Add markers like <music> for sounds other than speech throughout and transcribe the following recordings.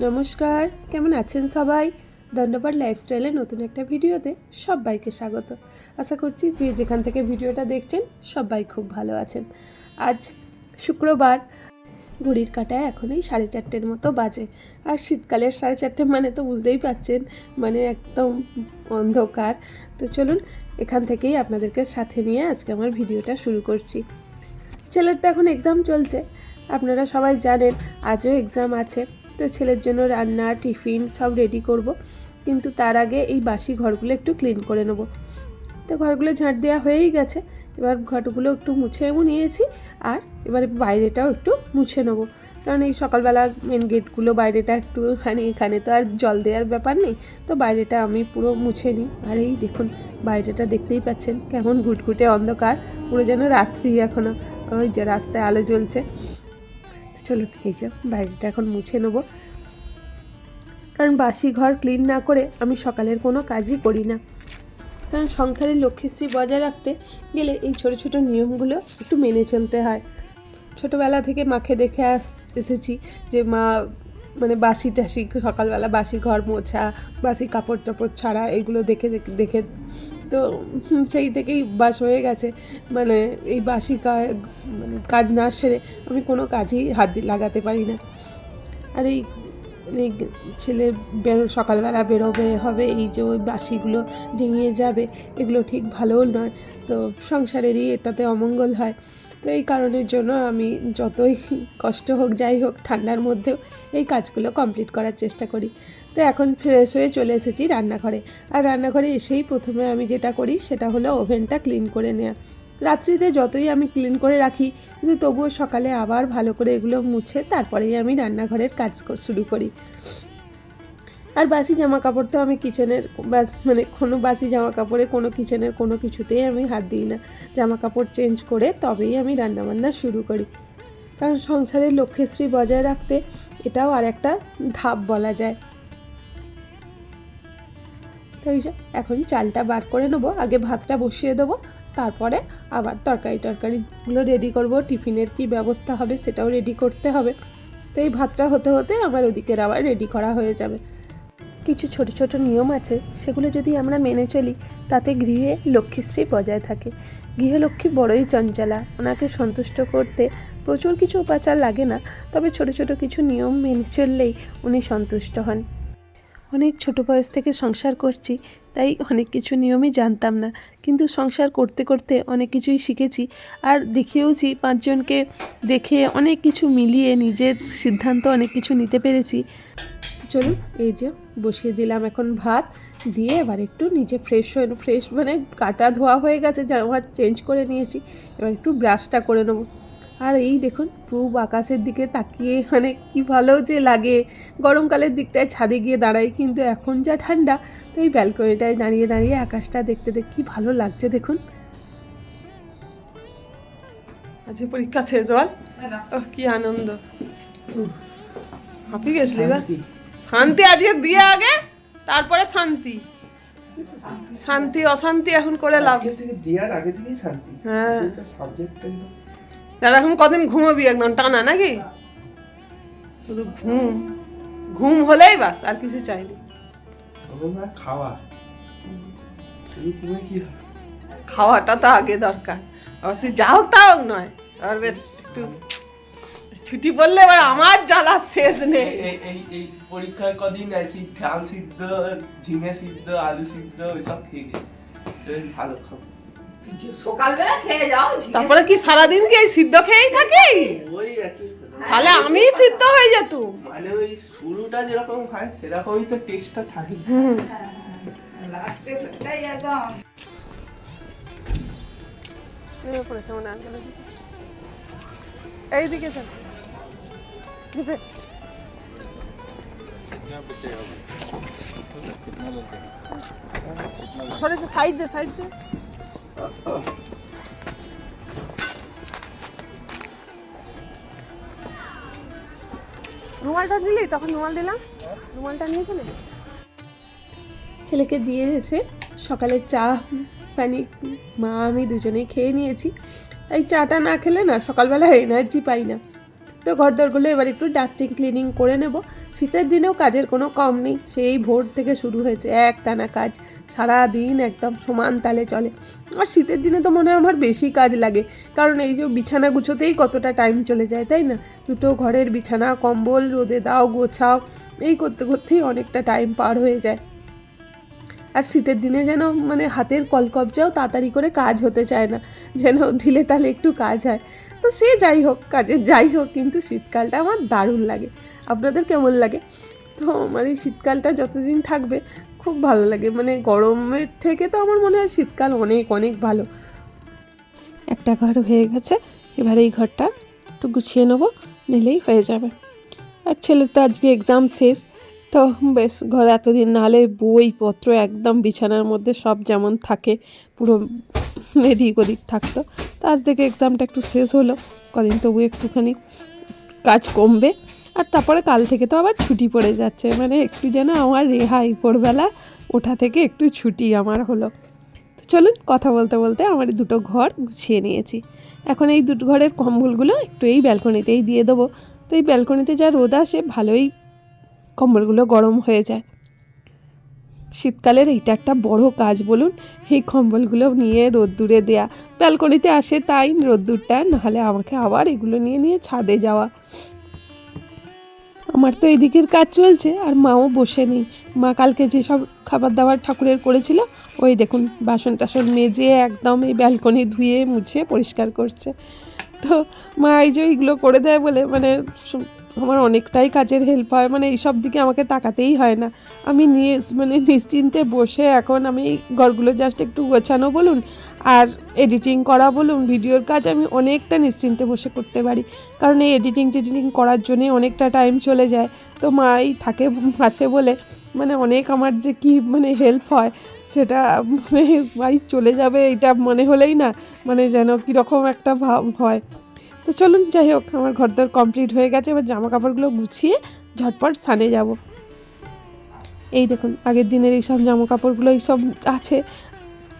নমস্কার, কেমন আছেন সবাই? দণ্ডপাট লাইফস্টাইলে নতুন একটা ভিডিওতে সবাইকে স্বাগত। আশা করছি যে যেখান থেকে ভিডিওটা দেখছেন, সবাই খুব ভালো আছেন। আজ শুক্রবার, ঘড়ির কাটায় এখনই সাড়ে চারটের মতো বাজে। আর শীতকালের সাড়ে চারটে মানে তো বুঝতেই পাচ্ছেন মানে একদম অন্ধকার। তো চলুন, এখান থেকেই আপনাদেরকে সাথে নিয়ে আজকে আমার ভিডিওটা শুরু করছি। ছেলের তো এখন এক্সাম চলছে। আপনারা সবাই জানেন, আজও এক্সাম আছে। তো ছেলের জন্য রান্না, টিফিন সব রেডি করব। কিন্তু তার আগে এই বাসি ঘরগুলো একটু ক্লিন করে নেব। তো ঘরগুলো ঝাঁট দেওয়া হয়েই গেছে। এবার ঘরগুলো একটু মুছেও নিয়েছি আর এবারে বাইরেটাও একটু মুছে নেব। কারণ এই সকালবেলা মেন গেটগুলো বাইরেটা একটু মানে এখানে তো আর জল দেওয়ার ব্যাপার নেই। তো বাইরেটা আমি পুরো মুছে নিই। আর এই দেখুন, বাইরেটা দেখতেই পাচ্ছেন, কেমন ঘুটঘুটে অন্ধকার। পুরো যেন রাত্রি এখনও ওই যে রাস্তায় আলো জ্বলছে। চলুন এই যে বাইরেটা এখন মুছে নেব। কারণ বাসি ঘর ক্লিন না করে আমি সকালের কোনো কাজই করি না। কারণ সংসারের লক্ষ্মীশ্রী বজায় রাখতে গেলে এই ছোট ছোট নিয়মগুলো একটু মেনে চলতে হয়। ছোটোবেলা থেকে মাকে দেখে আস, এসেছি যে মা মানে বাসি টাসি, সকালবেলা বাসি ঘর মোছা, বাসি কাপড় টাপড় ছাড়া এগুলো দেখে- দেখে তো সেই থেকেই বাস হয়ে গেছে। মানে এই বাসি মানে কাজ না সেরে আমি কোনো কাজেই হাত লাগাতে পারি না। আর এই এই ছেলে বেরো, সকালবেলা বেরোবে, হবে এই যে ওই বাসিগুলো ডিঙিয়ে যাবে, এগুলো ঠিক ভালোও নয়। তো সংসারেরই এটাতে অমঙ্গল হয়। তো এই কারণের জন্য আমি যতই কষ্ট হোক, যাই হোক, ঠান্ডার মধ্যেও এই কাজগুলো কমপ্লিট করার চেষ্টা করি। তো এখন ফ্রেশ হয়ে চলে এসেছি রান্নাঘরে। আর রান্নাঘরে এসেই প্রথমে আমি যেটা করি সেটা হলো ওভেনটা ক্লিন করে নেওয়া রাত্রিতে যতই আমি ক্লিন করে রাখি, কিন্তু তবুও সকালে আবার ভালো করে এগুলো মুছে তারপরেই আমি রান্নাঘরের কাজ শুরু করি। আর বাসি জামা কাপড় তো আমি কিচেনের বাস মানে কোনো বাসি জামা কাপড়ে কোনো কিচেনের কোনো কিছুতেই আমি হাত দিই না। জামা কাপড় চেঞ্জ করে তবেই আমি রান্নাবান্না শুরু করি। কারণ সংসারের লক্ষ্যশ্রী বজায় রাখতে এটাও আর একটা ধাপ বলা যায়। তো এই এখন চালটা বার করে নেব, আগে ভাতটা বসিয়ে দেবো, তারপরে আবার তরকারি টরকারিগুলো রেডি করব, টিফিনের কি ব্যবস্থা হবে সেটাও রেডি করতে হবে। তো এই ভাতটা হতে হতে আমার ওদিকের আবার রেডি করা হয়ে যাবে। কিছু ছোট ছোট নিয়ম আছে, সেগুলো যদি আমরা মেনে চলি, তাতে গৃহে লক্ষ্মীশ্রী বজায় থাকে। গৃহলক্ষ্মী বড়ই চঞ্চলা, ওনাকে সন্তুষ্ট করতে প্রচুর কিছু উপাচার লাগে না, তবে ছোট ছোট কিছু নিয়ম মেনে চললেই উনি সন্তুষ্ট হন। অনেক ছোট বয়স থেকে সংসার করছি, তাই অনেক কিছু নিয়মই জানতাম না। কিন্তু সংসার করতে করতে অনেক কিছুই শিখেছি আর দেখেওছি পাঁচজনকে দেখে অনেক কিছু মিলিয়ে নিজের সিদ্ধান্ত অনেক কিছু নিতে পেরেছি। চলুন, এই যে বসিয়ে দিলাম এখন ভাত, দিয়ে এবার একটু নিজে ফ্রেশ হয়ে ফ্রেশ মানে কাটা ধোয়া হয়ে গেছে জামা চেঞ্জ করে নিয়েছি। এবার একটু ব্রাশটা করে নেব। আর এই দেখুন পূব আকাশের দিকে তাকিয়ে মানে কি ভালো যে লাগে। গরমকালের দিকটায় ছাদে গিয়ে দাঁড়াই কিন্তু এখন যা ঠান্ডা তো এই ব্যালকনিটায় দাঁড়িয়ে দাঁড়িয়ে আকাশটা দেখতে দেখতে কি ভালো লাগছে দেখুন। আজকে পরীক্ষা শেষ হওয়ার? ওহ কি আনন্দ। হাঁপি গেছিলি শান্তি। আজকে দিয়ে আগে তারপরে শান্তি। শান্তি অশান্তি এখন করে লাভ। আজকে থেকে দেওয়ার আগে থেকেই শান্তি। হ্যাঁ। সাবজেক্টটা তার এখন কদিন ঘুমাবি একদম টানা নাকি? শুধু ঘুম। ঘুম হলেই বাস আর কিছু চাইনি। খাওয়া। তুমি কি খাওয়াটা তো আগে দরকার। অবশ্যই যা হোক তা হোক নয়। আর বেশ একটু ছুটি পড়লে এবার আমার জ্বালা শেষ নেই। এই- এই পরীক্ষার কদিন আছি ধান সিদ্ধ ঝিঙে সিদ্ধ আলু সিদ্ধ এসব খেয়ে ভালো খাব। সকালবেলা খেয়ে যাও তারপরে কি সারাদিন কি সিদ্ধ খেয়েই থাকি ওই একই তাহলে আমি সিদ্ধ হয়ে যেতুম। মানে ওই শুরুটা যেরকম হয় সেরকমই তো টেস্টটা থাকে। একদম। হয়। এইদিকে চল। সাইড দে সাইড দে। রুমালটা দিলি? তখন রুমাল দিলাম। রুমালটা নিয়েছিলে ছেলেকে দিয়ে এসে সকালে চা পানি মা, আমি দুজনেই খেয়ে নিয়েছি। এই চাটা না খেলে না, সকালবেলা এনার্জি পাই না। তো ঘরদরগুলো এবার একটু ডাস্টিং ক্লিনিং করে নেব। শীতের দিনেও কাজের কোনো কম নেই, সেই ভোর থেকে শুরু হয়েছে এক টানা কাজ। সারা দিন একদম সমান তালে চলে। আর শীতের দিনে তো মনে হয় আমার বেশি কাজ লাগে। কারণ এই যে বিছানা গুছোতেই কতটা টাইম চলে যায়, তাই না? দুটো ঘরের বিছানা, কম্বল, রোদে দাও, গোছাও, এই করতে করতেই অনেকটা টাইম পার হয়ে যায়। আর শীতের দিনে যেন মানে হাতের কলকবজাও তাড়াতাড়ি করে কাজ হতে চায় না, যেন ঢিলে তালে একটু কাজ হয়। তো সে যাই হোক, কাজের যাই হোক, কিন্তু শীতকালটা আমার দারুণ লাগে। আপনাদের কেমন লাগে? তো এই শীতকালটা যতদিন থাকবে খুব ভালো লাগে। মানে গরমের থেকে তো আমার মনে হয় শীতকাল অনেক অনেক ভালো। একটা ঘর হয়ে গেছে, এবার এই ঘরটা একটু গুছিয়ে নেব, নিলেই হয়ে যাবে। আর ছেলের তো আজকে এক্সাম শেষ, তো বেশ ঘরে এতদিন নাহলে বইপত্র একদম বিছানার মধ্যে সব যেমন থাকে, পুরো এদিক ওদিক থাকতো। তো আজ থেকে এক্সামটা একটু শেষ হলো, কদিন তবু একটুখানি কাজ কমবে। আর তারপরে কাল থেকে তো আবার ছুটি পড়ে যাচ্ছে। মানে একটু যেন আমার রেহাই ভোরবেলা ওঠা থেকে একটু ছুটি আমার হলো। তো চলুন কথা বলতে বলতে আমার দুটো ঘর গুছিয়ে নিয়েছি। এখন এই দুটো ঘরের কম্বলগুলো একটু এই ব্যালকনিতেই দিয়ে দেবো। তো এই ব্যালকনিতে যা রোদ আসে ভালোই কম্বলগুলো গরম হয়ে যায়। শীতকালের এইটা একটা বড় কাজ বলুন, এই কম্বলগুলো নিয়ে রোদ্দুরে দেয়া। ব্যালকনিতে আসে তাই রোদ্দুরটা, নাহলে আমাকে আবার এগুলো নিয়ে নিয়ে ছাদে যাওয়া। আমার তো এদিকের কাজ চলছে, আর মাও বসে নেই। মা কালকে যেসব খাবার দাবার ঠাকুরের করেছিল, ওই দেখুন, বাসন টাসন মেজে একদম এই ব্যালকনি ধুয়ে মুছে পরিষ্কার করছে। তো মা এই যে এইগুলো করে দেয় বলে মানে আমার অনেকটাই কাজের হেল্প হয়। মানে এইসব দিকে আমাকে তাকাতেই হয় না। আমি নিয়ে মানে নিশ্চিন্তে বসে এখন আমি ঘরগুলো জাস্ট একটু গোছানো বলুন আর এডিটিং করা বলুন ভিডিওর কাজ আমি অনেকটা নিশ্চিন্তে বসে করতে পারি। কারণ এই এডিটিং টেডিটিং করার জন্যে অনেকটা টাইম চলে যায়। তো মাই থাকে আছে বলে মানে অনেক আমার যে কি মানে হেল্প হয় সেটা মানে ভাই চলে যাবে এটা মনে হলেই না। মানে যেন কীরকম একটা ভাব হয়। তো চলুন, যাই হোক, আমার ঘরদর কমপ্লিট হয়ে গেছে। এবার জামা কাপড়গুলো গুছিয়ে ঝটপট স্থানে যাব। এই দেখুন, আগের দিনের এইসব জামা কাপড়গুলো এইসব আছে,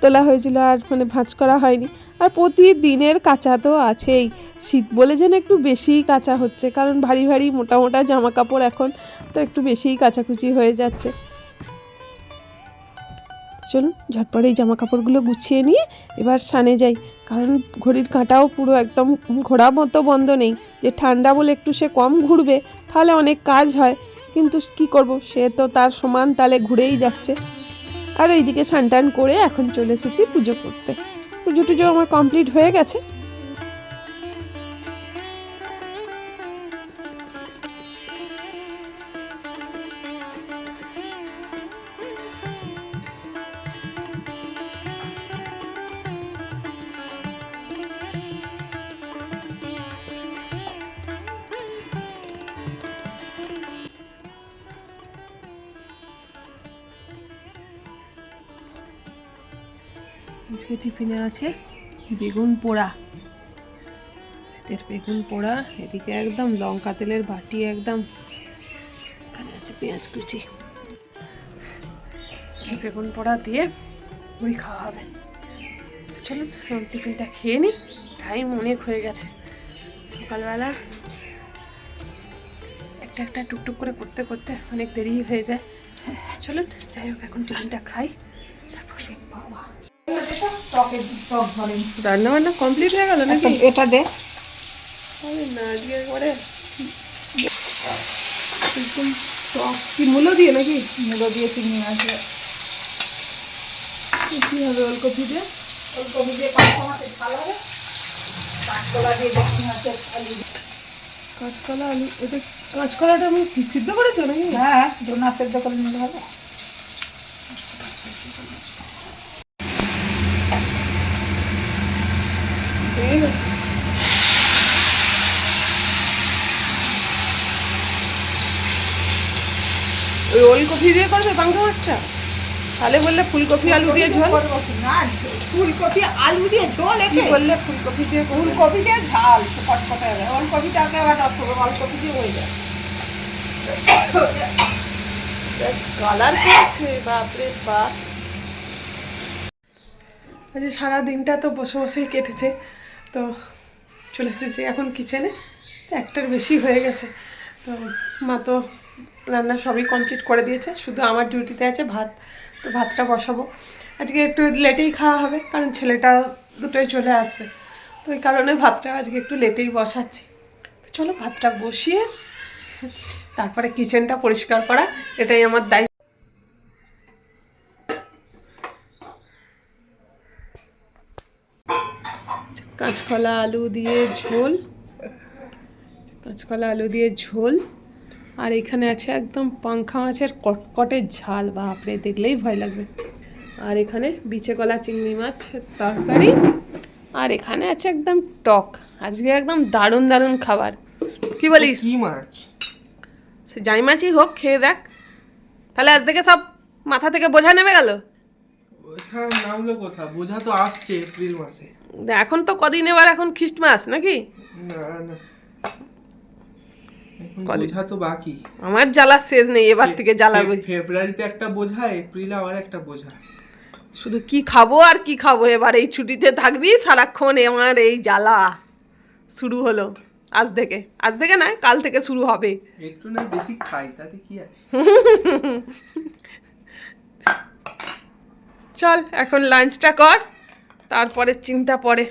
তোলা হয়েছিল আর মানে ভাঁজ করা হয়নি। আর প্রতিদিনের কাঁচা তো আছেই। শীত বলে যেন একটু বেশিই কাঁচা হচ্ছে, কারণ ভারী ভারী মোটা মোটা জামা কাপড় এখন তো একটু বেশিই কাচাকুচি হয়ে যাচ্ছে। চলুন, ঝটপট এই জামা কাপড়গুলো গুছিয়ে নিয়ে এবার সানে যাই। কারণ ঘড়ির কাঁটাও পুরো একদম ঘোরা মতো বন্ধ নেই। যে ঠান্ডা বলে একটু সে কম ঘুরবে, তাহলে অনেক কাজ হয়। কিন্তু কি করব, সে তো তার সমান তালে ঘুরেই যাচ্ছে। আর এইদিকে সানটান করে এখন চলে এসেছি পুজো করতে। পুজো টুজো আমার কমপ্লিট হয়ে গেছে। আজকে টিফিনে আছে বেগুন পোড়া, শীতের বেগুন পোড়া, এদিকে একদম লঙ্কা তেলের বাটি একদম, এখানে আছে পেঁয়াজ কুচি। বেগুন পোড়া দিয়ে মুড়ি খাওয়া হবে। চলুন টিফিনটা খেয়ে নিই। টাইম অনেক হয়ে গেছে। সকালবেলা একটা একটা টুকটুক করে করতে করতে অনেক দেরি হয়ে যায়। চলুন, যাই হোক, এখন টিফিনটা খাই। তারপর বাবা টকের টক ভরে রান্না বান্না কমপ্লিট হয়ে গেল নাকি? এটা দে। আরে না আজকে করে একদম টক কি মূলো দিয়ে নাকি? মুলো দিয়ে চিনি আছে। কি হবে ওলকপি দিয়ে? ওলকপি দিয়ে কাঁচা মাছের ঝাল হবে। কাঁচকলা দিয়ে দেখি মাছের আলু কাঁচকলা আলু এটা কাঁচকলাটা আমি সিদ্ধ করেছ নাকি? হ্যাঁ ডোনা সেদ্ধ করে নিলে হবে। ওই ওলকপি দিয়ে করবে মাছটা তাহলে বললে ফুলকপি আলু দিয়ে ঝোল। না ফুলকপি আলু দিয়ে ঝোল একে। বললে ফুলকপি দিয়ে ফুলকপি দিয়ে ঝাল কটকটে হবে। ওলকপিটাকে আবার অত অল্পকপি দিয়ে হয়ে যায়। কালার করছে বাপরে বাপ। আজ সারা দিনটা তো বসে বসেই কেটেছে। তো চলে এসেছি এখন কিচেনে তো একটার বেশি হয়ে গেছে। তো মা তো রান্না সবই কমপ্লিট করে দিয়েছে। শুধু আমার ডিউটিতে আছে ভাত। তো ভাতটা বসাবো। আজকে একটু লেটেই খাওয়া হবে, কারণ ছেলেটা দুটোই চলে আসবে। তো ওই কারণে ভাতটা আজকে একটু লেটেই বসাচ্ছি। তো চলো ভাতটা বসিয়ে, তারপরে কিচেনটা পরিষ্কার করা। এটাই আমার দায়িত্ব। কাঁচকলা আলু দিয়ে ঝোল। কাঁচকলা আলু দিয়ে ঝোল। আর এখানে আছে একদম পাংখা মাছের কটকটে ঝাল বা বাপরে দেখলেই ভয় লাগবে। আর এখানে বিচে কলা চিংড়ি মাছের তরকারি। আর এখানে আছে একদম টক। আজকে একদম দারুণ দারুণ খাবার। কি বলিস? কি মাছ? সে যাই মাছই হোক খেয়ে দেখ। তাহলে আজ থেকে সব মাথা থেকে বোঝা নেমে গেল? বোঝা নামলো কোথা বোঝা তো আসছে এপ্রিল মাসে। এখন তো কদিন এবার এখন খ্রিস্টমাস নাকি? না না। বোঝা তো বাকি। আমার জ্বালা শেষ নেই এবার থেকে জ্বালাবে ফেব্রুয়ারিতে একটা বোঝা এপ্রিলে আবার একটা বোঝা। শুধু কি খাব আর কি খাব? এবার এই ছুটিতে থাকবি সারাক্ষণ আমার এই জ্বালা। শুরু হলো আজ থেকে। আজ থেকে নয় কাল থেকে শুরু হবে। একটু না বেশি খাই তাতে কি আছে <laughs> চল এখন লাঞ্চটা কর। তারপরে চিন্তা পরে